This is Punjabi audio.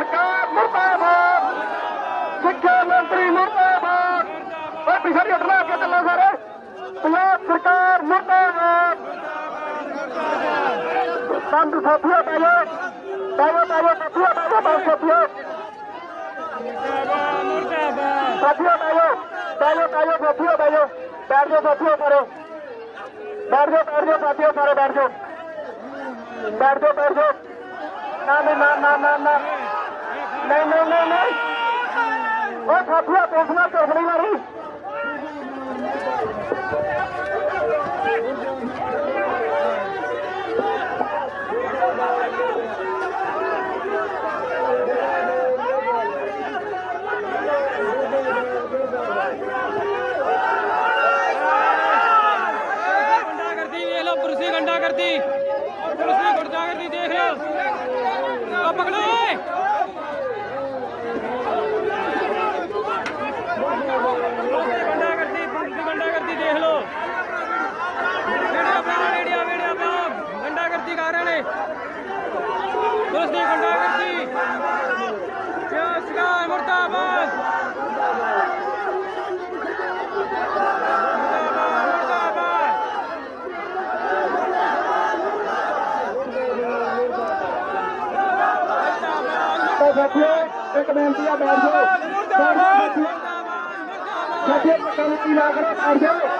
ਸਰਕਾਰ ਮੁਰਦਾਬਾਦ। ਸਿੱਖਿਆ ਮੰਤਰੀ ਮੁਰਦਾਬਾਦ। ਓਏ ਪਿਛੜੀ ਉੱਠਣਾ ਅੱਗੇ ਚੱਲੋ ਸਾਰੇ। ਪੰਜਾਬ ਸਰਕਾਰ ਮੁਰਦਾਬਾਦ। ਬੰਦ ਸਾਥੀਓ ਬਾਜੋ ਬਾਜੋ ਬਾਜੋ ਸਾਥੀਓ ਬਾਜੋ ਬਾਜੋ ਸਾਥੀਓ ਸਾਥੀਓ ਬਾਜੋ ਬਾਜੋ ਬਾਜੋ ਸਾਥੀਓ ਬਾਜੋ ਬੈਠ ਜਾਓ ਸਾਥੀਓ ਸਾਰੇ। ਬੈਠ ਜਾਓ ਬੈਠ ਜਾਓ ਸਾਥੀਓ ਸਾਰੇ ਬੈਠ ਜਾਓ। ਬੈਠ ਜਾਓ ਬੈਠ ਜਾਓ। ਨਾ ਨਾ ਨਾ ਨਾ ਨਾ। ਨਹੀਂ ਨਹੀਂ ਨਹੀਂ ਓਏ ਸਾਥੀਆ ਪੁਲਿਸ ਨਾਲ ਧੋਖਣੀ ਮਾਰੀ पुलिसनी गुंडागर्दी मुर्दाबाद ਸਾਥੀਓ ਇੱਕ ਬੇਨਤੀ ਆ ਬੈਠ ਜਾਓ। ਸਾਥੀਓ ਪਟਾਣੀ ਨਾ ਕਰੋ ਬੈਠ ਜਾਓ।